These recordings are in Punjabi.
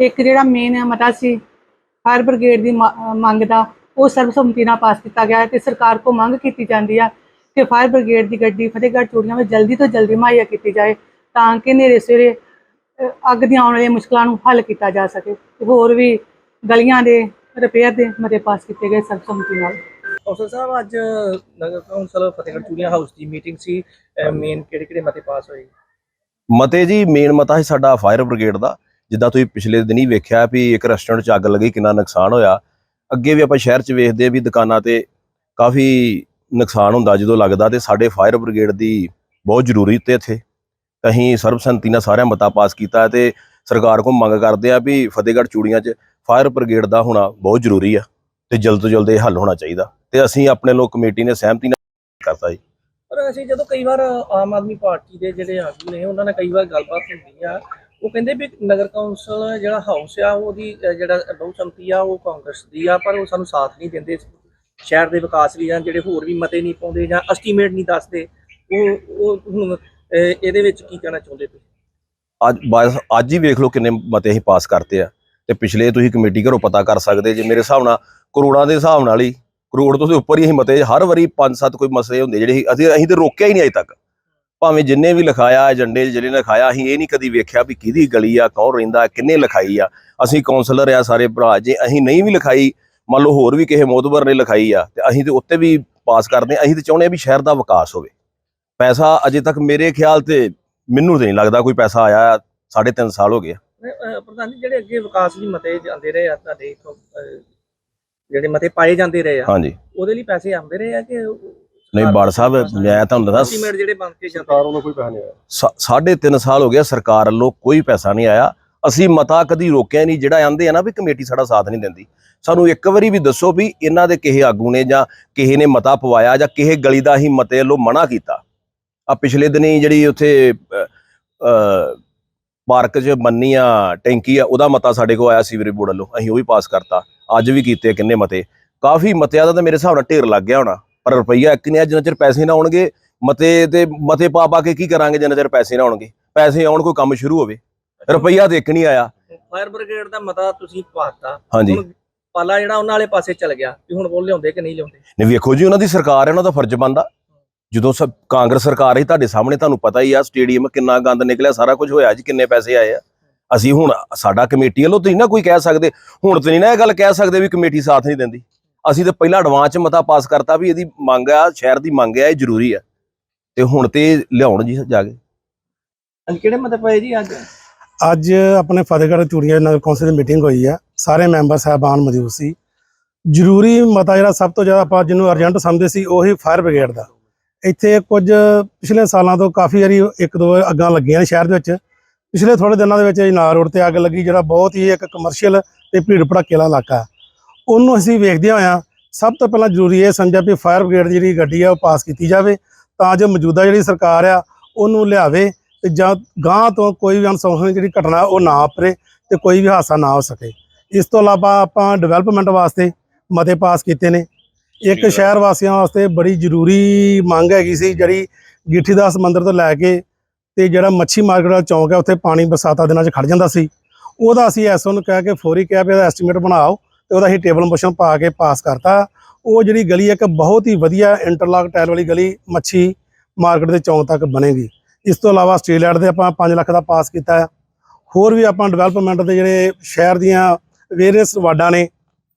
ਇੱਕ ਜਿਹੜਾ ਮੇਨ ਮਤਾ ਸੀ ਫਾਇਰ ਬ੍ਰਿਗੇਡ ਦੀ ਮੰਗ ਦਾ ਉਹ ਸਰਬਸੰਮਤੀ ਨਾਲ ਪਾਸ ਕੀਤਾ ਗਿਆ ਹੈ ਤੇ ਸਰਕਾਰ ਕੋ ਮੰਗ ਕੀਤੀ ਜਾਂਦੀ ਆ ਕਿ ਫਾਇਰ ਬ੍ਰਿਗੇਡ ਦੀ ਗੱਡੀ ਫਤਿਹਗੜ੍ਹ ਚੂੜੀਆਂ ਵਿੱਚ ਜਲਦੀ ਤੋਂ ਜਲਦੀ ਮੁਹੱਈਆ ਕੀਤੀ ਜਾਏ ਤਾਂ ਕਿ ਨੇਰੇ ਸਵੇਰੇ ਅੱਗ ਦੀਆਂ ਆਉਣ ਵਾਲੀਆਂ ਮੁਸ਼ਕਲਾਂ ਨੂੰ ਹੱਲ ਕੀਤਾ ਜਾ ਸਕੇ ਤੇ ਹੋਰ ਵੀ ਗਲੀਆਂ ਦੇ ਰਿਪੇਅਰ ਦੇ ਮਤੇ ਪਾਸ ਕੀਤੇ ਗਏ ਸਰਬਸੰਮਤੀ ਨਾਲ। ਕੌਂਸਲ ਸਾਹਿਬ ਅੱਜ ਨਗਰ ਕੌਂਸਲ ਫਤਿਹਗੜ੍ਹ ਚੂੜੀਆਂ ਹਾਊਸ ਦੀ ਮੀਟਿੰਗ ਸੀ ਮੇਨ ਕਿਹੜੇ ਕਿਹੜੇ ਮਤੇ ਪਾਸ ਹੋਏ? ਮਤੇ ਜੀ ਮੇਨ ਮਤਾ ਹੈ ਸਾਡਾ ਫਾਇਰ ਬ੍ਰਿਗੇਡ ਦਾ। ਜਿੱਦਾਂ ਤੁਸੀਂ ਪਿਛਲੇ ਦਿਨੀ ਵੇਖਿਆ ਵੀ ਇੱਕ ਰੈਸਟੋਰੈਂਟ 'ਚ ਅੱਗ ਲੱਗੀ, ਕਿੰਨਾ ਨੁਕਸਾਨ ਹੋਇਆ। ਅੱਗੇ ਵੀ ਆਪਾਂ ਸ਼ਹਿਰ 'ਚ ਵੇਖਦੇ ਆ ਵੀ ਦੁਕਾਨਾਂ ਤੇ ਕਾਫੀ ਨੁਕਸਾਨ ਹੁੰਦਾ, ਜਦੋਂ ਲੱਗਦਾ ਤੇ ਸਾਡੇ ਫਾਇਰ ਬ੍ਰਿਗੇਡ ਦੀ ਬਹੁਤ ਜ਼ਰੂਰੀ ਤੇ ਇੱਥੇ। ਅਸੀਂ ਸਰਬਸੰਮਤੀ ਨਾਲ ਸਾਰਿਆਂ ਮਤਾ ਪਾਸ ਕੀਤਾ ਤੇ ਸਰਕਾਰ ਕੋਲ ਮੰਗ ਕਰਦੇ ਆ ਵੀ ਫਤਿਹਗੜ੍ਹ ਚੂੜੀਆਂ 'ਚ ਫਾਇਰ ਬ੍ਰਿਗੇਡ ਦਾ ਹੋਣਾ ਬਹੁਤ ਜ਼ਰੂਰੀ ਆ ਤੇ ਜਲਦ ਤੋਂ ਜਲਦ ਇਹ ਹੱਲ ਹੋਣਾ ਚਾਹੀਦਾ ਤੇ ਅਸੀਂ ਆਪਣੇ ਲੋਕ ਕਮੇਟੀ ਨੇ ਸਹਿਮਤੀ ਨਾਲ ਕਰਤਾ ਜੀ। ਪਰ ਅਸੀਂ ਜਦੋਂ ਕਈ ਵਾਰ ਆਮ ਆਦਮੀ ਪਾਰਟੀ ਦੇ ਜਿਹੜੇ ਆਗੂ ਨੇ, ਉਹਨਾਂ ਨਾਲ ਕਈ ਵਾਰ ਗੱਲਬਾਤ ਹੁੰਦੀ ਆ ਉਹ ਕਹਿੰਦੇ ਵੀ ਨਗਰ ਕੌਂਸਲ ਜਿਹੜਾ ਹਾਊਸ ਆ ਉਹਦੀ ਅਹ, ਜਿਹੜਾ ਬਹੁਸੰਮਤੀ ਆ ਉਹ ਕਾਂਗਰਸ ਦੀ ਆ ਪਰ ਉਹ ਸਾਨੂੰ ਸਾਥ ਨਹੀਂ ਦਿੰਦੇ। ਸ਼ਹਿਰ ਦੇ ਵਿਕਾਸ ਲਈ ਜਾਂ ਜਿਹੜੇ ਹੋਰ ਵੀ ਮਤੇ ਨਹੀਂ ਪਾਉਂਦੇ ਜਾਂ ਐਸਟੀਮੇਟ ਨਹੀਂ ਦੱਸਦੇ ਉਹ ਉਹ ਹੁਣ ਅਹ, ਇਹਦੇ ਵਿੱਚ ਕੀ ਕਹਿਣਾ ਚਾਹੁੰਦੇ ਤੁਸੀਂ? ਅੱਜ ਬਸ ਅੱਜ ਹੀ ਵੇਖ ਲਓ ਕਿੰਨੇ ਮਤੇ ਅਸੀਂ ਪਾਸ ਕਰਤੇ ਆ। ਤੇ ਪਿਛਲੇ ਤੁਸੀਂ ਕਮੇਟੀ ਘਰੋਂ ਪਤਾ ਕਰ ਸਕਦੇ ਜੇ ਮੇਰੇ ਹਿਸਾਬ ਨਾਲ ਕਰੋੜਾਂ ਦੇ ਹਿਸਾਬ ਨਾਲ ਹੀ ਕਰੋੜ ਤੋਂ ਤੇ ਉੱਪਰ ਹੀ ਅਸੀਂ ਮਤੇ ਹਰ ਵਾਰੀ 5-7 ਕੋਈ ਮਸਲੇ ਹੁੰਦੇ ਜਿਹੜੇ ਅਸੀਂ ਅਸੀਂ ਤੇ ਰੋਕਿਆ ਹੀ ਨਹੀਂ ਅਜੇ ਤੱਕ। ਭਾਵੇਂ ਜਿੰਨੇ ਵੀ ਲਿਖਾਇਆ ਏਜੰਡੇ ਜਿਹੜੇ ਨੇ ਲਿਖਾਇਆ ਅਸੀਂ ਇਹ ਨਹੀਂ ਕਦੀ ਵੇਖਿਆ ਵੀ ਕਿਹਦੀ ਗਲੀ ਆ ਕੌਣ ਰਹਿੰਦਾ ਕਿੰਨੇ ਲਿਖਾਈ ਆ। ਅਸੀਂ ਕਾਉਂਸਲਰ ਆ ਸਾਰੇ ਭਰਾ ਜੇ ਅਸੀਂ ਨਹੀਂ ਵੀ ਲਿਖਾਈ ਮੰਨ ਲਓ ਹੋਰ ਵੀ ਕਿਸੇ ਮੋਤਬਰ ਨੇ ਲਿਖਾਈ ਆ ਤੇ ਅਸੀਂ ਤੇ ਉੱਤੇ ਵੀ ਪਾਸ ਕਰਦੇ ਅਸੀਂ ਤੇ ਚਾਹੁੰਦੇ ਆ ਵੀ ਸ਼ਹਿਰ ਦਾ ਵਿਕਾਸ ਹੋਵੇ। ਪੈਸਾ ਅਜੇ ਤੱਕ ਮੇਰੇ ਖਿਆਲ ਤੇ ਮੈਨੂੰ ਤੇ ਨਹੀਂ ਲੱਗਦਾ ਕੋਈ ਪੈਸਾ ਆਇਆ ਸਾਢੇ ਤਿੰਨ ਸਾਲ ਹੋ ਗਏ ਪ੍ਰਧਾਨ ਜੀ ਜਿਹੜੇ ਅੱਗੇ ਵਿਕਾਸ ਲਈ ਮਤੇ ਜਾਂਦੇ ਰਹੇ ਆ ਤੁਹਾਡੇ ਜਿਹੜੇ ਮਤੇ ਪਾਏ ਜਾਂਦੇ ਰਹੇ ਆ ਹਾਂਜੀ। ਉਹਦੇ ਲਈ ਪੈਸੇ ਆਉਂਦੇ ਰਹੇ ਆ ਕਿ ਨਹੀਂ ਬਾੜ ਸਾਹਿਬ ਮੈਂ ਤੁਹਾਨੂੰ ਦੱਸ ਐਸਟੀਮੇਟ ਜਿਹੜੇ ਬਣ ਕੇ ਜਾਂਦੇ ਸਾ- ਸਾਢੇ ਤਿੰਨ ਸਾਲ ਹੋ ਗਿਆ ਸਰਕਾਰ ਵੱਲੋਂ ਕੋਈ ਪੈਸਾ ਨਹੀਂ ਆਇਆ। ਅਸੀਂ ਮਤਾ ਕਦੀ ਰੋਕਿਆ ਨਹੀਂ ਜਿਹੜਾ ਆਂਦੇ ਆ ਨਾ ਵੀ ਕਮੇਟੀ ਸਾਡਾ ਸਾਥ ਨਹੀਂ ਦਿੰਦੀ। ਸਾਨੂੰ ਇੱਕ ਵਾਰੀ ਵੀ ਦੱਸੋ ਵੀ ਇਹਨਾਂ ਦੇ ਕਿਸੇ ਆਗੂ ਨੇ ਜਾਂ ਕਿਸੇ ਨੇ ਮਤਾ ਪਵਾਇਆ ਜਾਂ ਕਿਸੇ ਗਲੀ ਦਾ ਹੀ ਮਤੇ ਵੱਲੋਂ ਮਨਾ ਕੀਤਾ। ਆ ਪਿਛਲੇ ਦਿਨੀ ਜਿਹੜੀ ਉੱਥੇ ਪਾਰਕ 'ਚ ਮੰਨੀ ਆ ਟੈਂਕੀ ਆ ਉਹਦਾ ਮਤਾ ਸਾਡੇ ਕੋਲ ਆਇਆ ਸੀਵਰੇਜ ਬੋਰਡ ਵੱਲੋਂ। ਅਸੀਂ ਉਹ ਵੀ ਪਾਸ ਕਰਤਾ। ਅੱਜ ਵੀ ਕੀਤੇ ਕਿੰਨੇ ਮਤੇ। ਕਾਫੀ ਮਤਿਆਂ ਦਾ ਤਾਂ ਮੇਰੇ ਹਿਸਾਬ ਨਾਲ ਢੇਰ ਲੱਗ ਗਿਆ ਹੋਣਾ। ਪਰ ਰੁਪਈਆ ਇੱਕ ਨਹੀਂ ਆ ਜਿੰਨਾ ਚਿਰ ਪੈਸੇ ਨਾ ਆਉਣਗੇ ਮਤੇ ਤੇ ਮਤੇ ਪਾ ਪਾ ਕੇ ਕੀ ਕਰਾਂਗੇ ਜਿੰਨਾ ਚਿਰ ਪੈਸੇ ਨਾ ਆਉਣਗੇ? ਪੈਸੇ ਆਉਣ ਕੋਈ ਕੰਮ ਸ਼ੁਰੂ ਹੋਵੇ। ਰੁਪਈਆ ਤੇ ਇੱਕ ਨਹੀਂ ਆਇਆ। ਫਾਇਰ ਬ੍ਰਿਗੇਡ ਦਾ ਮਤਾ ਤੁਸੀਂ ਪਾਤਾ। ਹਾਂਜੀ। ਪਾਲਾ ਜਿਹੜਾ ਉਹਨਾਂ ਵਾਲੇ ਪਾਸੇ ਚਲ ਗਿਆ। ਵੀ ਹੁਣ ਉਹ ਲਿਆਉਂਦੇ ਕਿ ਨਹੀਂ ਲਿਆਉਂਦੇ? ਨਹੀਂ ਵੇਖੋ ਜੀ ਉਹਨਾਂ ਦੀ ਸਰਕਾਰ ਹੈ ਉਹਨਾਂ ਦਾ ਫਰਜ਼ ਬਣਦਾ। ਜਦੋਂ ਸਭ ਕਾਂਗਰਸ ਸਰਕਾਰ ਹੈ ਤੁਹਾਡੇ ਸਾਹਮਣੇ ਤੁਹਾਨੂੰ ਪਤਾ ਹੀ ਆ ਸਟੇਡੀਅਮ ਕਿੰਨਾ ਗੰਦ ਨਿਕਲਿਆ ਸਾਰਾ ਕੁਝ ਹੋਇਆ ਜੀ ਕਿੰਨੇ ਪੈਸੇ ਆਏ ਆ। ਅਸੀਂ ਹੁਣ ਸਾਡਾ ਕਮੇਟੀ ਵੱਲੋਂ ਤੁਸੀਂ ਨਾ ਕੋਈ ਕਹਿ ਸਕਦੇ ਹੁਣ ਤੇ ਨਹੀਂ ਨਾ ਇਹ ਗੱਲ ਕਹਿ ਸਕਦੇ ਵੀ ਕਮੇਟੀ ਸਾਥ ਨਹੀਂ ਦਿੰਦੀ। ਅਸੀਂ ਤੇ ਪਹਿਲਾਂ ਐਡਵਾਂਸ ਮਤਾ ਪਾਸ ਕਰਤਾ ਵੀ ਇਹਦੀ ਮੰਗ ਆ ਸ਼ਹਿਰ ਦੀ ਮੰਗ ਆ ਇਹ ਜ਼ਰੂਰੀ ਆ। ਤੇ ਹੁਣ ਤੇ ਲਿਆਉਣ ਜੀ ਜਾ ਕੇ। ਅੱਜ ਕਿਹੜੇ ਮਤੇ ਪਏ ਜੀ ਅੱਜ? ਅੱਜ ਆਪਣੇ ਫਤਿਹਗੜ੍ਹ ਚੂੜੀਆਂ ਨਗਰ ਕੌਂਸਲ ਦੀ ਮੀਟਿੰਗ ਹੋਈ ਆ। ਸਾਰੇ ਮੈਂਬਰ ਸਾਹਿਬਾਨ ਮੌਜੂਦ ਸੀ। ਜ਼ਰੂਰੀ ਮਤਾ ਜਿਹੜਾ ਸਭ ਤੋਂ ਜ਼ਿਆਦਾ ਆਪਾਂ ਜਿਹਨੂੰ ਅਰਜੈਂਟ ਸਮਝਦੇ ਸੀ ਉਹੀ ਫਾਇਰ ਬ੍ਰਿਗੇਡ ਦਾ। ਇੱਥੇ ਕੁਝ ਪਿਛਲੇ ਸਾਲਾਂ ਤੋਂ ਕਾਫੀ ਵਾਰੀ ਇੱਕ ਦੋ ਅੱਗਾਂ ਲੱਗੀਆਂ ਨੇ ਸ਼ਹਿਰ ਦੇ ਵਿੱਚ। ਪਿਛਲੇ ਥੋੜੇ ਦਿਨਾਂ ਦੇ ਵਿੱਚ ਇਨਾਰ ਰੋਡ ਤੇ ਅੱਗ ਲੱਗੀ ਜਿਹੜਾ ਬਹੁਤ ਹੀ ਇੱਕ ਕਮਰਸ਼ੀਅਲ ਤੇ ਭੀੜ ਭੜੱਕੇ ਵਾਲਾ ਇਲਾਕਾ। ਉਹਨੂੰ ਅਸੀਂ ਵੇਖਦੇ ਹੋਇਆਂ ਸਭ ਤੋਂ ਪਹਿਲਾਂ ਜ਼ਰੂਰੀ ਇਹ ਸਮਝਿਆ ਵੀ ਫਾਇਰ ਬ੍ਰਿਗੇਡ ਜਿਹੜੀ ਗੱਡੀ ਆ ਉਹ ਪਾਸ ਕੀਤੀ ਜਾਵੇ ਤਾਂ ਜੋ ਮੌਜੂਦਾ ਜਿਹੜੀ ਸਰਕਾਰ ਆ ਉਹਨੂੰ ਲਿਆਵੇ ਤੇ ਜਾਂ ਗਾਂ ਤੋਂ ਕੋਈ ਵੀ ਅਨਸੌਖਣੀ ਜਿਹੜੀ ਘਟਨਾ ਉਹ ਨਾ ਵਾਪਰੇ ਤੇ ਕੋਈ ਵੀ ਹਾਦਸਾ ਨਾ ਹੋ ਸਕੇ। ਇਸ ਤੋਂ ਇਲਾਵਾ ਆਪਾਂ ਡਿਵੈਲਪਮੈਂਟ ਵਾਸਤੇ ਮਤੇ ਪਾਸ ਕੀਤੇ ਨੇ। ਇੱਕ ਸ਼ਹਿਰ ਵਾਸੀਆਂ ਵਾਸਤੇ ਬੜੀ ਜ਼ਰੂਰੀ ਮੰਗ ਹੈਗੀ ਸੀ ਜਿਹੜੀ ਗਿੱਠੀ ਦਾਸ ਮੰਦਿਰ ਤੋਂ ਲੈ ਕੇ ਤੇ ਜਿਹੜਾ ਮੱਛੀ ਮਾਰਕੀਟ ਦਾ ਚੌਂਕ ਹੈ ਉੱਥੇ ਪਾਣੀ ਬਰਸਾਤਾਂ ਦਿਨਾਂ 'ਚ ਖੜ ਜਾਂਦਾ ਸੀ। ਉਹਦਾ ਅਸੀਂ ਐਸਓ ਨੂੰ ਕਹਿ ਕੇ ਫੌਰੀ ਕਿਹਾ ਵੀ ਇਹਦਾ ਐਸਟੀਮੇਟ ਬਣਾਓ ਤੇ ਉਹਦਾ ਅਸੀਂ ਟੇਬਲ ਮੋਸ਼ਨ ਪਾ ਕੇ ਪਾਸ ਕਰਤਾ। ਉਹ ਜਿਹੜੀ ਗਲੀ ਇੱਕ ਬਹੁਤ ਹੀ ਵਧੀਆ ਇੰਟਰਲਾਕ ਟਾਇਲ ਵਾਲੀ ਗਲੀ ਮੱਛੀ ਮਾਰਕੀਟ ਦੇ ਚੌਂ ਤੱਕ ਬਣੇਗੀ। ਇਸ ਤੋਂ ਇਲਾਵਾ ਸਟਰੀਟ ਲਾਈਟ ਦੇ ਆਪਾਂ 5 ਲੱਖ ਦਾ ਪਾਸ ਕੀਤਾ ਹੈ ਹੋਰ ਵੀ ਆਪਾਂ ਡਿਵੈਲਪਮੈਂਟ ਦੇ ਜਿਹੜੇ ਸ਼ਹਿਰ ਦੀਆਂ ਵੇਰੀਅਸ ਵਾਰਡਾਂ ਨੇ,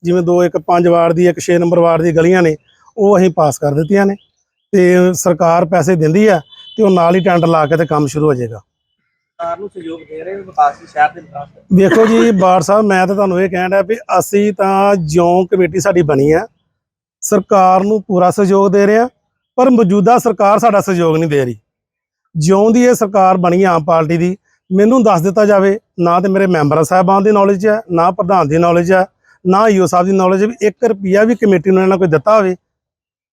ਜਿਵੇਂ ਦੋ, ਇੱਕ ਪੰਜ ਵਾਰਡ ਦੀ, ਇੱਕ 6 ਨੰਬਰ ਵਾਰਡ ਦੀ ਗਲੀਆਂ ਨੇ, ਉਹ ਅਸੀਂ ਪਾਸ ਕਰ ਦਿੱਤੀਆਂ ਨੇ। ਤੇ ਸਰਕਾਰ ਪੈਸੇ ਦਿੰਦੀ ਆ ਤੇ ਉਹ ਨਾਲ ਹੀ ਟੈਂਡਰ ਲਾ ਕੇ ਤੇ ਕੰਮ ਸ਼ੁਰੂ ਹੋ ਜਾਏਗਾ। ਸਰਕਾਰ ਨੂੰ ਸਹਿਯੋਗ ਦੇ ਰਹੇ ਹੋ ਵਿਕਾਸ ਦੀ ਸ਼ਹਿਰ ਦੇ ਵਿਕਾਸ ਦਾ। ਵੇਖੋ ਜੀ ਬਾਰ ਸਾਹਿਬ, ਮੈਂ ਤਾਂ ਤੁਹਾਨੂੰ ਇਹ ਕਹਿਣ ਡਿਆ ਵੀ ਅਸੀਂ ਤਾਂ ਜਿਉਂ ਕਮੇਟੀ ਸਾਡੀ ਬਣੀ ਆ, ਸਰਕਾਰ ਨੂੰ ਪੂਰਾ ਸਹਿਯੋਗ ਦੇ ਰਹੇ ਆ, ਪਰ ਮੌਜੂਦਾ ਸਰਕਾਰ ਸਾਡਾ ਸਹਿਯੋਗ ਨਹੀਂ ਦੇ ਰਹੀ। ਜਿਉਂ ਦੀ ਇਹ ਸਰਕਾਰ ਬਣੀ ਆਮ ਪਾਰਟੀ ਦੀ, ਮੈਨੂੰ ਦੱਸ ਦਿੱਤਾ ਜਾਵੇ, ਨਾ ਤੇ ਮੇਰੇ ਮੈਂਬਰਾਂ ਸਾਹਿਬਾਨ ਦੀ ਨੌਲੇਜ ਹੈ ਨਾ ਪ੍ਰਧਾਨ ਦੀ ਨੌਲੇਜ ਹੈ ਨਾ ਈਓ ਸਾਹਿਬ ਦੀ ਨੌਲੇਜ ਵੀ 1 ਰੁਪਿਆ ਵੀ ਕਮੇਟੀ ਨੂੰ ਇਹਨਾਂ ਕੋਈ ਦਿੱਤਾ ਹੋਵੇ।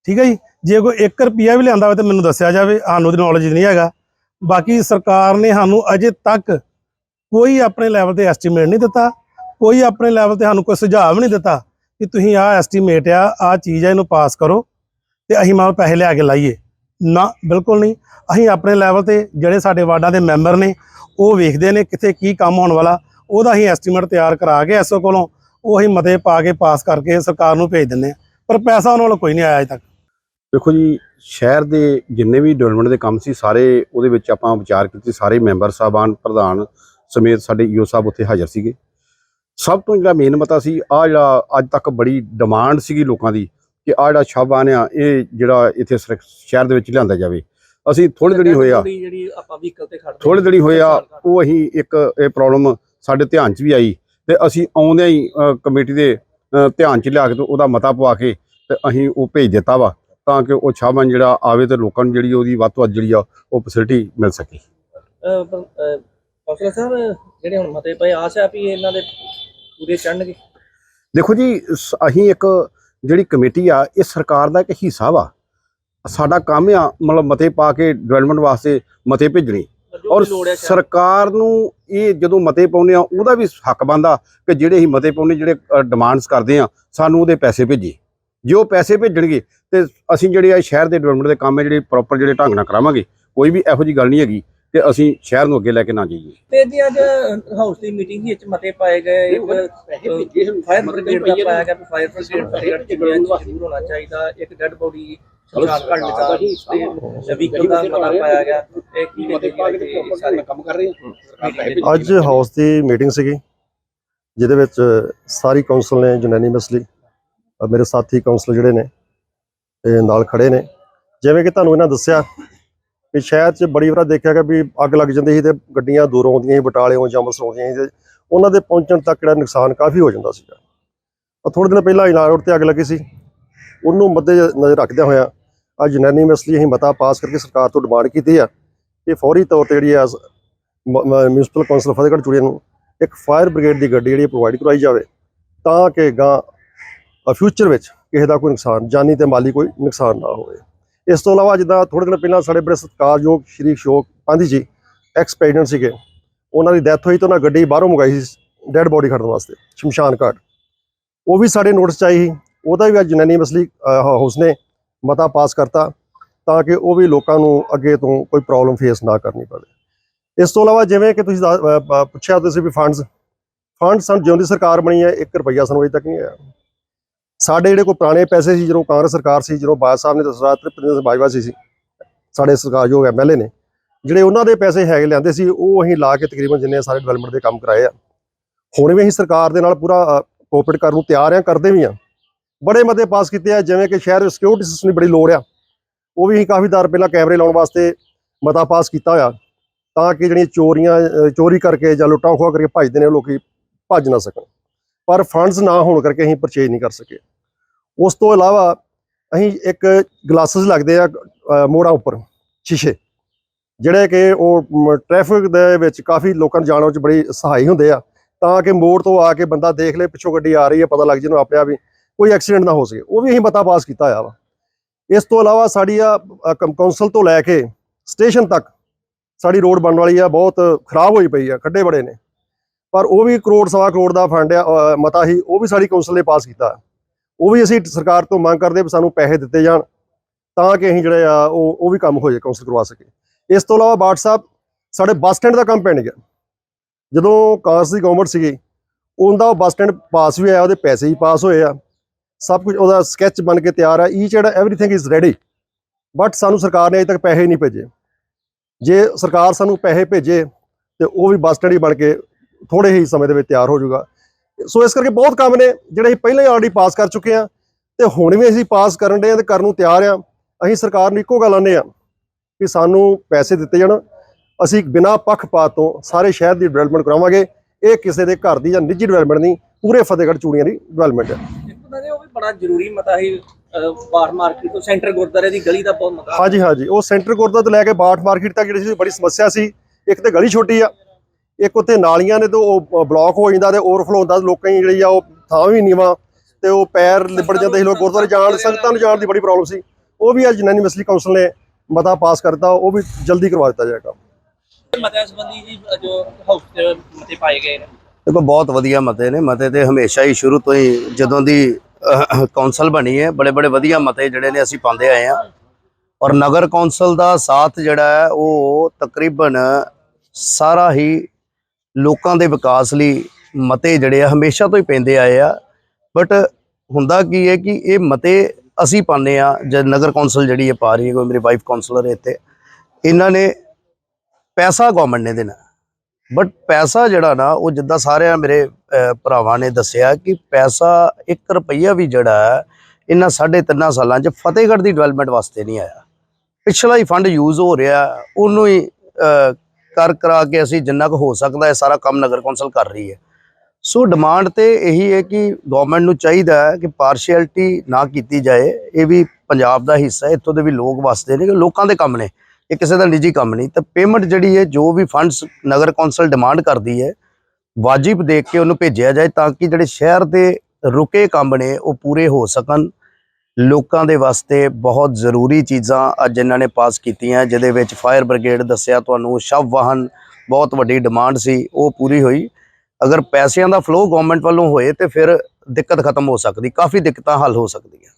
ਠੀਕ ਹੈ ਜੀ? ਜੇ ਕੋਈ 1 ਰੁਪਿਆ ਵੀ ਲਿਆਂਦਾ ਹੋਵੇ ਤਾਂ ਮੈਨੂੰ ਦੱਸਿਆ ਜਾਵੇ, ਸਾਨੂੰ ਦੀ ਨੌਲੇਜ ਨਹੀਂ ਹੈਗਾ। ਬਾਕੀ ਸਰਕਾਰ ਨੇ ਸਾਨੂੰ ਅਜੇ ਤੱਕ ਕੋਈ ਆਪਣੇ ਲੈਵਲ ਤੇ ਐਸਟੀਮੇਟ ਨਹੀਂ ਦਿੱਤਾ, ਕੋਈ ਆਪਣੇ ਲੈਵਲ ਤੇ ਸਾਨੂੰ ਕੋਈ ਸੁਝਾਅ ਵੀ ਨਹੀਂ ਦਿੱਤਾ ਕਿ ਤੁਸੀਂ ਆਹ ਐਸਟੀਮੇਟ ਆ, ਆਹ ਚੀਜ਼ ਆ, ਇਹਨੂੰ ਪਾਸ ਕਰੋ ਤੇ ਅਸੀਂ ਮਾਲ ਪੈਸੇ ਲਿਆ ਕੇ ਲਾਈਏ। ਨਾ, ਬਿਲਕੁਲ ਨਹੀਂ। ਅਸੀਂ ਆਪਣੇ ਲੈਵਲ ਤੇ ਜਿਹੜੇ ਸਾਡੇ ਵਾਰਡਾਂ ਦੇ ਮੈਂਬਰ ਨੇ, ਉਹ ਵੇਖਦੇ ਨੇ ਕਿੱਥੇ ਕੀ ਕੰਮ ਹੋਣ ਵਾਲਾ, ਉਹਦਾ ਅਸੀਂ ਐਸਟੀਮੇਟ ਤਿਆਰ ਕਰਾ ਕੇ ਐਸਓ ਕੋਲੋਂ ਉਹ ਅਸੀਂ ਮਤੇ ਪਾ ਕੇ ਪਾਸ ਕਰਕੇ ਸਰਕਾਰ ਨੂੰ ਭੇਜ ਦਿੰਦੇ ਆ ਪਰ ਪੈਸਾ ਉਹਨਾਂ ਵੱਲੋਂ ਕੋਈ ਨਹੀਂ ਆਇਆ ਅਜੇ ਤੱਕ। ਦੇਖੋ ਜੀ ਸ਼ਹਿਰ ਦੇ ਜਿੰਨੇ ਵੀ ਡਿਵੈਲਪਮੈਂਟ ਦੇ ਕੰਮ ਸੀ ਸਾਰੇ ਉਹਦੇ ਵਿੱਚ ਆਪਾਂ ਵਿਚਾਰ ਕੀਤੀ ਸਾਰੇ ਮੈਂਬਰ ਸਾਹਿਬਾਨ ਪ੍ਰਧਾਨ ਸਮੇਤ ਸਾਡੇ ਈਓ ਸਾਹਿਬ ਉੱਥੇ ਹਾਜ਼ਰ ਸੀਗੇ। ਸਭ ਤੋਂ ਜਿਹੜਾ ਮੇਨ ਮਤਾ ਸੀ ਆ ਜਿਹੜਾ ਅੱਜ ਤੱਕ ਬੜੀ ਡਿਮਾਂਡ ਸੀਗੀ ਲੋਕਾਂ ਦੀ ਕਿ ਆ ਜਿਹੜਾ ਸ਼ਾਬਾਨ ਆ ਇਹ ਜਿਹੜਾ ਇੱਥੇ ਸ਼ਹਿਰ ਦੇ ਵਿੱਚ ਲਿਆਂਦਾ ਜਾਵੇ। ਅਸੀਂ ਥੋੜੀ ਦਿਨੀ ਹੋਇਆ ਜਿਹੜੀ ਆਪਾਂ ਵਹੀਕਲ ਤੇ ਖੜਦੇ ਥੋੜੀ ਦਿਨੀ ਹੋਇਆ ਉਹ ਅਸੀਂ ਇੱਕ ਇਹ ਪ੍ਰੋਬਲਮ ਸਾਡੇ ਧਿਆਨ 'ਚ ਵੀ ਆਈ ਤੇ ਅਸੀਂ ਆਉਂਦਿਆਂ ਹੀ ਕਮੇਟੀ ਦੇ ਧਿਆਨ 'ਚ ਲਿਆ ਕੇ ਉਹਦਾ ਮਤਾ ਪਵਾ ਕੇ ਤੇ ਅਸੀਂ ਉਹ ਭੇਜ ਦਿੱਤਾ ਵਾ। ਤਾਂ ਕਿ ਉਹ ਛਾਵਾਂ ਜਿਹੜਾ ਆਵੇ ਤੇ ਲੋਕਾਂ ਨੂੰ ਜਿਹੜੀ ਉਹਦੀ ਵੱਧ ਤੋਂ ਵੱਧ ਜਿਹੜੀ ਆ ਉਹ ਫੈਸਿਲਿਟੀ ਮਿਲ ਸਕੇ। ਕੌਂਸਲਰ ਸਾਹਿਬ ਜਿਹੜੇ ਹੁਣ ਮਤੇ ਪਏ ਆਸ ਹੈ ਵੀ ਇਹਨਾਂ ਦੇ ਪੂਰੇ ਚੜਨਗੇ ਦੇਖੋ ਜੀ ਅਸੀਂ ਇੱਕ ਜਿਹੜੀ ਕਮੇਟੀ ਆ ਇਹ ਸਰਕਾਰ ਦਾ ਇੱਕ ਹਿੱਸਾ ਵਾ। ਸਾਡਾ ਕੰਮ ਆ ਮਤਲਬ ਮਤੇ ਪਾ ਕੇ ਡਿਵੈਲਪਮੈਂਟ ਵਾਸਤੇ ਮਤੇ ਭੇਜਣੇ। ਔਰ ਸਰਕਾਰ ਨੂੰ ਇਹ ਜਦੋਂ ਮਤੇ ਪਾਉਂਦੇ ਆ ਉਹਦਾ ਵੀ ਹੱਕ ਬਣਦਾ ਕਿ ਜਿਹੜੇ ਅਸੀਂ ਮਤੇ ਪਾਉਂਦੇ ਜਿਹੜੇ ਡਿਮਾਂਡਸ ਕਰਦੇ ਆ ਸਾਨੂੰ ਉਹਦੇ ਪੈਸੇ ਭੇਜੀ ਜੇ ਉਹ ਪੈਸੇ ਭੇਜਣਗੇ ਤੇ ਅਸੀਂ ਜਿਹੜੇ ਆ ਸ਼ਹਿਰ ਦੇ ਡਿਵੈਲਪਮੈਂਟ ਦੇ ਕੰਮ ਹੈ ਜਿਹੜੇ ਪ੍ਰੋਪਰ ਜਿਹੜੇ ਢੰਗ ਨਾਲ ਕਰਾਵਾਂਗੇ ਕੋਈ ਵੀ ਇਹੋ ਜੀ ਗੱਲ ਨਹੀਂ ਹੈਗੀ ਕਿ ਅਸੀਂ ਸ਼ਹਿਰ ਨੂੰ ਅੱਗੇ ਲੈ ਕੇ ਨਾ ਜਾਈਏ। ਤੇ ਜੀ ਅੱਜ ਹਾਊਸ ਦੀ ਮੀਟਿੰਗ ਵਿੱਚ ਮਤੇ ਪਾਏ ਗਏ ਇੱਕ ਫਾਇਰ ਬ੍ਰਿਗੇਡ ਦਾ ਪਾਇਆ ਗਿਆ ਫਾਇਰ ਬ੍ਰਿਗੇਡ ਚੂੜੀਆਂ 'ਚ ਜ਼ਰੂਰ ਹੋਣਾ ਚਾਹੀਦਾ ਇੱਕ ਡੈੱਡ ਬੋਡੀ ਸ਼ਮਸ਼ਾਨ ਘਾਟ ਲਿਜਾ ਤੇ ਵਹੀਕਲ ਦਾ ਮਤਾ ਪਾਇਆ ਗਿਆ ਇਹ ਕੀ ਕਹਿੰਦੇ ਜੀ ਇਹ ਸਾਰੇ ਕੰਮ ਕਰ ਰਹੇ ਅੱਜ ਹਾਊਸ ਦੀ ਮੀਟਿੰਗ ਸੀਗੀ ਜਿਹਦੇ ਵਿੱਚ ਸਾਰੀ ਕੌਂਸਲ ਨੇ ਯੂਨੈਨਿਮਸਲੀ ਮੇਰੇ ਸਾਥੀ ਕੌਂਸਲ ਜਿਹੜੇ ਨੇ, ਇਹ ਨਾਲ ਖੜੇ ਨੇ। ਜਿਵੇਂ ਕਿ ਤੁਹਾਨੂੰ ਇਹਨਾਂ ਦੱਸਿਆ ਕਿ ਸ਼ਹਿਰ 'ਚ ਬੜੀ ਵਾਰ ਦੇਖਿਆ ਗਿਆ ਵੀ ਅੱਗ ਲੱਗ ਜਾਂਦੀ ਸੀ ਤੇ ਗੱਡੀਆਂ ਦੂਰੋਂ ਆਉਂਦੀਆਂ ਸੀ, ਬਟਾਲਿਓਂ ਜਾਂ ਅੰਮ੍ਰਿਤਸਰੋਂ ਆਉਂਦੀਆਂ ਸੀ ਤੇ ਉਹਨਾਂ ਦੇ ਪਹੁੰਚਣ ਤੱਕ ਜਿਹੜਾ ਨੁਕਸਾਨ ਕਾਫੀ ਹੋ ਜਾਂਦਾ ਸੀਗਾ। ਆ ਥੋੜੇ ਦਿਨ ਪਹਿਲਾਂ ਇਨਾਰ ਰੋਡ ਤੇ ਅੱਗ ਲੱਗੀ ਸੀ। ਉਹਨੂੰ ਮੱਦੇ ਨਜ਼ਰ ਰੱਖਦਿਆਂ ਹੋਇਆ ਅੱਜ ਯੂਨੈਨਿਮਸਲੀ ਅਸੀਂ ਮਤਾ ਪਾਸ ਕਰਕੇ ਸਰਕਾਰ ਤੋਂ ਡਿਮਾਂਡ ਕੀਤੀ ਆ ਕਿ ਫੌਰੀ ਤੌਰ ਤੇ ਜਿਹੜੀ ਆ ਮਿਊਨਿਸਪਲ ਕੌਂਸਲ ਫਤਿਹਗੜ੍ਹ ਚੂੜੀਆਂ ਨੂੰ ਇੱਕ ਫਾਇਰ ਬ੍ਰਿਗੇਡ ਦੀ ਗੱਡੀ ਜਿਹੜੀ ਪ੍ਰੋਵਾਈਡ ਕਰਵਾਈ ਜਾਵੇ ਤਾਂ ਕਿ ਗਾਂ ਫਿਊਚਰ ਵਿੱਚ ਕਿਸੇ ਦਾ ਕੋਈ ਨੁਕਸਾਨ, ਜਾਨੀ ਤੇ ਮਾਲੀ ਕੋਈ ਨੁਕਸਾਨ ਨਾ ਹੋਵੇ। ਇਸ ਤੋਂ ਇਲਾਵਾ ਜਿੱਦਾਂ ਥੋੜੇ ਦਿਨ ਪਹਿਲਾਂ ਸਾਡੇ ਬੜੇ ਸਤਿਕਾਰਯੋਗ ਸ਼੍ਰੀ ਸ਼ੋਕ ਪਾਂਧੀ ਜੀ ਐਕਸ ਪ੍ਰੈਜ਼ੀਡੈਂਟ ਸੀਗੇ, ਉਹਨਾਂ ਦੀ ਡੈਥ ਹੋਈ ਤਾਂ ਉਹਨਾਂ ਗੱਡੀ ਬਾਹਰੋਂ ਮੰਗਾਈ ਸੀ ਡੈੱਡ ਬੋਡੀ ਖੜਨ ਵਾਸਤੇ, ਸ਼ਮਸ਼ਾਨ ਘਾਟ। ਉਹ ਵੀ ਸਾਡੇ ਨੋਟਿਸ 'ਚ ਆਈ ਸੀ। ਉਹਦਾ ਵੀ ਅੱਜ ਯੂਨੈਨਿਮਸਲੀ ਹਾਊਸ ਨੇ ਮਤਾ ਪਾਸ ਕਰਤਾ ਤਾਂ ਕਿ ਉਹ ਵੀ ਲੋਕਾਂ ਨੂੰ ਅੱਗੇ ਤੋਂ ਕੋਈ ਪ੍ਰੋਬਲਮ ਫੇਸ ਨਾ ਕਰਨੀ ਪਵੇ। ਇਸ ਤੋਂ ਇਲਾਵਾ ਜਿਵੇਂ ਕਿ ਤੁਸੀਂ ਦੱਸ- ਪੁੱਛਿਆ ਤੁਸੀਂ ਵੀ ਫੰਡਸ ਫੰਡ ਸਾਨੂੰ ਜਿਉਂ ਦੀ ਸਰਕਾਰ ਬਣੀ ਹੈ 1 ਰੁਪਈਆ ਸਾਨੂੰ ਅਜੇ ਤੱਕ ਨਹੀਂ ਆਇਆ। ਸਾਡੇ ਜਿਹੜੇ ਕੋਈ ਪੁਰਾਣੇ ਪੈਸੇ ਸੀ, ਜਦੋਂ ਕਾਂਗਰਸ ਸਰਕਾਰ ਸੀ, ਜਦੋਂ ਬਾਜ ਸਾਹਿਬ ਨੇ ਦਸਰਾ ਤ੍ਰਿਪਤ ਸਿੰਘ ਬਾਜਵਾ ਸੀ ਸੀ, ਸਾਡੇ ਸਰਕਾਰਯੋਗ ਐਮਐਲਏ ਨੇ, ਜਿਹੜੇ ਉਹਨਾਂ ਦੇ ਪੈਸੇ ਹੈਗੇ ਲੈਂਦੇ ਸੀ, ਉਹ ਅਸੀਂ ਲਾ ਕੇ ਤਕਰੀਬਨ ਜਿੰਨੇ ਸਾਰੇ ਡਿਵੈਲਪਮੈਂਟ ਦੇ ਕੰਮ ਕਰਾਏ ਆ। ਹੁਣ ਵੀ ਅਸੀਂ ਸਰਕਾਰ ਦੇ ਨਾਲ ਪੂਰਾ ਕੋਆਪਰੇਟ ਕਰਨ ਨੂੰ ਤਿਆਰ ਆ, ਕਰਦੇ ਵੀ ਆ। ਬੜੇ ਮਤੇ ਪਾਸ ਕੀਤੇ ਆ, ਜਿਵੇਂ ਕਿ ਸ਼ਹਿਰ ਵਿੱਚ ਸਿਕਿਉਰਿਟੀ ਸਿਸਟਮ ਦੀ ਬੜੀ ਲੋੜ ਆ। ਉਹ ਵੀ ਅਸੀਂ ਕਾਫੀ ਦਰ ਪਹਿਲਾਂ ਕੈਮਰੇ ਲਾਉਣ ਵਾਸਤੇ ਮਤਾ ਪਾਸ ਕੀਤਾ ਹੋਇਆ, ਤਾਂ ਕਿ ਜਿਹੜੀਆਂ ਚੋਰੀਆਂ ਚੋਰੀ ਕਰਕੇ ਜਾਂ ਲੁੱਟਾਂ ਖੋਹਾਂ ਕਰਕੇ ਭੱਜਦੇ ਨੇ ਉਹ ਲੋਕੀ ਭੱਜ ਨਾ ਸਕਣ। ਪਰ ਫੰਡਸ ਨਾ ਹੋਣ ਕਰਕੇ ਅਸੀਂ ਪਰਚੇਜ ਨਹੀਂ ਕਰ ਸਕੇ। ਉਸ ਤੋਂ ਇਲਾਵਾ ਅਸੀਂ ਇੱਕ ਗਲਾਸਸ ਲੱਗਦੇ ਆ ਮੋੜਾਂ ਉੱਪਰ ਸ਼ੀਸ਼ੇ ਜਿਹੜੇ ਕਿ ਉਹ ਟ੍ਰੈਫਿਕ ਦੇ ਵਿੱਚ ਕਾਫੀ ਲੋਕਾਂ ਨੂੰ ਜਾਣ ਵਿੱਚ ਬੜੀ ਸਹਾਈ ਹੁੰਦੇ ਆ ਤਾਂ ਕਿ ਮੋੜ ਤੋਂ ਆ ਕੇ ਬੰਦਾ ਦੇਖ ਲੇ ਪਿੱਛੋਂ ਗੱਡੀ ਆ ਰਹੀ ਹੈ ਪਤਾ ਲੱਗ ਜੇ ਨੂੰ ਆਪਣੇ ਆਪ ਹੀ ਕੋਈ ਐਕਸੀਡੈਂਟ ਨਾ ਹੋ ਸਕੇ। ਉਹ ਵੀ ਅਸੀਂ ਮਤਾ ਪਾਸ ਕੀਤਾ ਹੋਇਆ ਵਾ। ਇਸ ਤੋਂ ਇਲਾਵਾ ਸਾਡੀ ਆ ਅ, ਤੋਂ ਲੈ ਕੇ ਸਟੇਸ਼ਨ ਤੱਕ ਸਾਡੀ ਰੋਡ ਬਣਨ ਵਾਲੀ ਆ ਬਹੁਤ ਖਰਾਬ ਹੋਈ ਪਈ ਆ ਖੱਡੇ ਬੜੇ ਨੇ। ਪਰ ਉਹ ਵੀ ਕਰੋੜ ਸਵਾ ਕਰੋੜ ਦਾ ਫੰਡ ਆ ਮਤਾ ਹੀ ਉਹ ਵੀ ਸਾਡੀ ਕੌਂਸਲ ਨੇ ਪਾਸ ਕੀਤਾ। ਉਹ ਵੀ ਅਸੀਂ ਸਰਕਾਰ ਤੋਂ ਮੰਗ ਕਰਦੇ ਵੀ ਸਾਨੂੰ ਪੈਸੇ ਦਿੱਤੇ ਜਾਣ ਤਾਂ ਕਿ ਅਸੀਂ ਜਿਹੜੇ ਆ, ਉਹ ਉਹ ਵੀ ਕੰਮ ਹੋ ਜਾਏ ਕੌਂਸਲ ਕਰਵਾ ਸਕੇ। ਇਸ ਤੋਂ ਇਲਾਵਾ ਬਾਟ ਸਾਹਿਬ, ਸਾਡੇ ਬੱਸ ਸਟੈਂਡ ਦਾ ਕੰਮ ਪੈਣ ਗਿਆ ਜਦੋਂ ਕਾਂਗਰਸ ਦੀ ਗਵਰਨਮੈਂਟ ਸੀਗੀ, ਉਹਦਾ ਉਹ ਬੱਸ ਸਟੈਂਡ ਪਾਸ ਵੀ ਆਇਆ ਉਹਦੇ ਪੈਸੇ ਹੀ ਪਾਸ ਹੋਏ ਆ। ਸਭ ਕੁਝ, ਉਹਦਾ ਸਕੈਚ ਬਣ ਕੇ ਤਿਆਰ ਆ। ਈਚ ਜਿਹੜਾ ਐਵਰੀਥਿੰਗ ਇਜ਼ ਰੈਡੀ ਬਟ ਸਾਨੂੰ ਸਰਕਾਰ ਨੇ ਅਜੇ ਤੱਕ ਪੈਸੇ ਨਹੀਂ ਭੇਜੇ। ਜੇ ਸਰਕਾਰ ਸਾਨੂੰ ਪੈਸੇ ਭੇਜੇ, ਤੇ ਉਹ ਵੀ ਬੱਸ ਸਟੈਂਡ ਹੀ ਬਣ ਕੇ ਥੋੜੇ ਹੀ ਸਮੇਂ ਦੇ ਵਿੱਚ ਤਿਆਰ ਹੋ ਜਾਊਗਾ। ਸੋ ਇਸ ਕਰਕੇ ਬਹੁਤ ਕੰਮ ਨੇ ਜਿਹੜੇ ਅਸੀਂ ਪਹਿਲਾਂ ਹੀ ਆਲਰੇਡੀ ਪਾਸ ਕਰ ਚੁੱਕੇ ਆ ਤੇ ਹੁਣ ਵੀ ਅਸੀਂ ਪਾਸ ਕਰਨ ਦੇ ਆ ਤੇ ਕਰਨ ਨੂੰ ਤਿਆਰ ਆ ਅਸੀਂ ਸਰਕਾਰ ਨੂੰ ਇੱਕੋ ਗੱਲ ਆਨੇ ਆ ਕਿ ਸਾਨੂੰ ਪੈਸੇ ਦਿੱਤੇ ਜਾਣ। ਅਸੀਂ ਬਿਨਾਂ ਪੱਖਪਾਤ ਤੋਂ ਸਾਰੇ ਸ਼ਹਿਰ ਦੀ ਡਿਵੈਲਪਮੈਂਟ ਕਰਾਵਾਂਗੇ। ਇਹ ਕਿਸੇ ਦੇ ਘਰ ਦੀ ਜਾਂ ਨਿੱਜੀ ਡਿਵੈਲਪਮੈਂਟ ਨਹੀਂ ਪੂਰੇ ਫਤਿਹਗੜ੍ਹ ਚੂੜੀਆਂ ਦੀ ਡਿਵੈਲਪਮੈਂਟ ਹੈ। ਉਹ ਵੀ ਬੜਾ ਜ਼ਰੂਰੀ ਮਤਾ ਹੀ ਬਾਰ ਮਾਰਕੀਟ ਤੋਂ ਸੈਂਟਰ ਗੁਰਦਾਰੇ ਦੀ ਗਲੀ ਦਾ ਬਹੁਤ ਮਤਾ। ਹਾਂਜੀ ਹਾਂਜੀ। ਉਹ ਸੈਂਟਰ ਗੁਰਦਾ ਤੋਂ ਲੈ ਕੇ ਬਾਠ ਮਾਰਕੀਟ ਤੱਕ ਜਿਹੜੀ ਸੀ ਬੜੀ ਸਮੱਸਿਆ ਸੀ। ਇੱਕ ਤੇ ਗਲੀ ਛੋਟੀ ਆ ਇੱਕ ਉੱਤੇ ਨਾਲੀਆਂ ਨੇ ਤੇ ਉਹ ਬਲੌਕ ਹੋ ਜਾਂਦਾ ਤੇ ਓਵਰਫਲੋ ਹੁੰਦਾ ਲੋਕਾਂ ਦੀ ਜਿਹੜੀ ਆ ਉਹ ਥਾਂ ਵੀ ਨੀਵਾ ਤੇ ਉਹ ਪੈਰ ਲਿਬੜ ਜਾਂਦੇ ਸੀ ਲੋਕ ਗੁਰਦੁਆਰੇ ਜਾਣ ਸੰਗਤਾਂ ਨੂੰ ਜਾਣ ਦੀ ਬੜੀ ਪ੍ਰੋਬਲਮ ਸੀ। ਉਹ ਵੀ ਅੱਜ ਮਸਲੀ ਕੌਂਸਲ ਨੇ ਮਤਾ ਪਾਸ ਕਰਤਾ ਉਹ ਵੀ ਜਲਦੀ ਕਰਵਾ ਦਿੱਤਾ ਜਾਏਗਾ। ਮਤਿਆਂ ਸੰਬੰਧੀ ਜੀ ਜੋ ਹਾਊਸ ਦੇ ਮਤੇ ਪਾਏ ਗਏ ਨੇ। ਦੇਖੋ ਬਹੁਤ ਵਧੀਆ ਮਤੇ ਨੇ। ਮਤੇ ਤੇ ਹਮੇਸ਼ਾ ਹੀ ਸ਼ੁਰੂ ਤੋਂ ਹੀ ਜਦੋਂ ਦੀ ਕੌਂਸਲ ਬਣੀ ਹੈ ਬੜੇ ਬੜੇ ਵਧੀਆ ਮਤੇ ਜਿਹੜੇ ਨੇ ਅਸੀਂ ਪਾਉਂਦੇ ਆਏ ਆ ਔਰ ਨਗਰ ਕੌਂਸਲ ਦਾ ਸਾਥ ਜਿਹੜਾ ਹੈ ਉਹ ਤਕਰੀਬਨ ਸਾਰਾ ਹੀ ਲੋਕਾਂ ਦੇ ਵਿਕਾਸ ਲਈ ਮਤੇ ਜਿਹੜੇ ਆ ਹਮੇਸ਼ਾ ਤੋਂ ਹੀ ਪੈਂਦੇ ਆਏ ਆ। ਬਟ ਹੁੰਦਾ ਕੀ ਹੈ ਕਿ ਇਹ ਮਤੇ ਅਸੀਂ ਪਾਉਂਦੇ ਆ ਜਦ ਨਗਰ ਕੌਂਸਲ ਜਿਹੜੀ ਹੈ ਪਾ ਰਹੀ ਹੈ, ਕੋਈ ਮੇਰੀ ਵਾਈਫ ਕੌਂਸਲਰ ਹੈ ਇੱਥੇ, ਇਹਨਾਂ ਨੇ ਪੈਸਾ ਗਵਰਨਮੈਂਟ ਨੇ ਦੇਣਾ। ਬਟ ਪੈਸਾ ਜਿਹੜਾ ਨਾ, ਉਹ ਜਿੱਦਾਂ ਸਾਰਿਆਂ ਮੇਰੇ ਭਰਾਵਾਂ ਨੇ ਦੱਸਿਆ ਕਿ ਪੈਸਾ 1 ਰੁਪਈਆ ਵੀ ਜਿਹੜਾ ਹੈ, ਇਹਨਾਂ ਸਾਢੇ ਤਿੰਨਾਂ ਸਾਲਾਂ 'ਚ ਫਤਿਹਗੜ੍ਹ ਦੀ ਡਿਵੈਲਪਮੈਂਟ ਵਾਸਤੇ ਨਹੀਂ ਆਇਆ। ਪਿਛਲਾ ਹੀ ਫੰਡ ਯੂਜ਼ ਹੋ ਰਿਹਾ, ਉਹਨੂੰ ਹੀ ਕਰ ਕਰਾ ਕੇ ਅਸੀਂ ਜਿੰਨਾ ਕੁ ਹੋ ਸਕਦਾ ਹੈ ਸਾਰਾ ਕੰਮ ਨਗਰ ਕੌਂਸਲ ਕਰ ਰਹੀ ਹੈ। ਸੋ ਡਿਮਾਂਡ ਤੇ ਇਹੀ ਹੈ ਕਿ ਗਵਰਨਮੈਂਟ ਨੂੰ ਚਾਹੀਦਾ ਹੈ ਕਿ ਪਾਰਸ਼ੀਅਲਟੀ ਨਾ ਕੀਤੀ ਜਾਏ। ਇਹ ਵੀ ਪੰਜਾਬ ਦਾ ਹਿੱਸਾ ਹੈ, ਇੱਥੋਂ ਦੇ ਵੀ ਲੋਕ ਵਸਦੇ ਨੇ ਕਿ ਲੋਕਾਂ ਦੇ ਕੰਮ ਨੇ, ਇਹ ਕਿਸੇ ਦਾ ਨਿੱਜੀ ਕੰਮ ਨਹੀਂ। ਤਾਂ ਪੇਮੈਂਟ ਜਿਹੜੀ ਹੈ, ਜੋ ਵੀ ਫੰਡਸ ਨਗਰ ਕੌਂਸਲ ਡਿਮਾਂਡ ਕਰਦੀ ਹੈ, ਵਾਜਿਬ ਦੇਖ ਕੇ ਉਹਨੂੰ ਭੇਜਿਆ ਜਾਏ ਤਾਂ ਕਿ ਜਿਹੜੇ ਸ਼ਹਿਰ ਦੇ ਰੁਕੇ ਕੰਮ ਨੇ, ਉਹ ਪੂਰੇ ਹੋ ਸਕਣ। ਲੋਕਾਂ ਦੇ ਵਾਸਤੇ ਬਹੁਤ ਜ਼ਰੂਰੀ ਚੀਜ਼ਾਂ ਅੱਜ ਇਹਨਾਂ ਨੇ ਪਾਸ ਕੀਤੀਆਂ, ਜਿਹਦੇ ਵਿੱਚ ਫਾਇਰ ਬ੍ਰਿਗੇਡ ਦੱਸਿਆ ਤੁਹਾਨੂੰ ਸ਼ਵ ਵਾਹਨ ਬਹੁਤ ਵੱਡੀ ਡਿਮਾਂਡ ਸੀ, ਉਹ ਪੂਰੀ ਹੋਈ। ਅਗਰ ਪੈਸਿਆਂ ਦਾ ਫਲੋ ਗਵਰਨਮੈਂਟ ਵੱਲੋਂ ਹੋਏ ਤੇ ਫਿਰ ਦਿੱਕਤ ਖਤਮ ਹੋ ਸਕਦੀ, ਕਾਫੀ ਦਿੱਕਤਾਂ ਹੱਲ ਹੋ ਸਕਦੀਆਂ।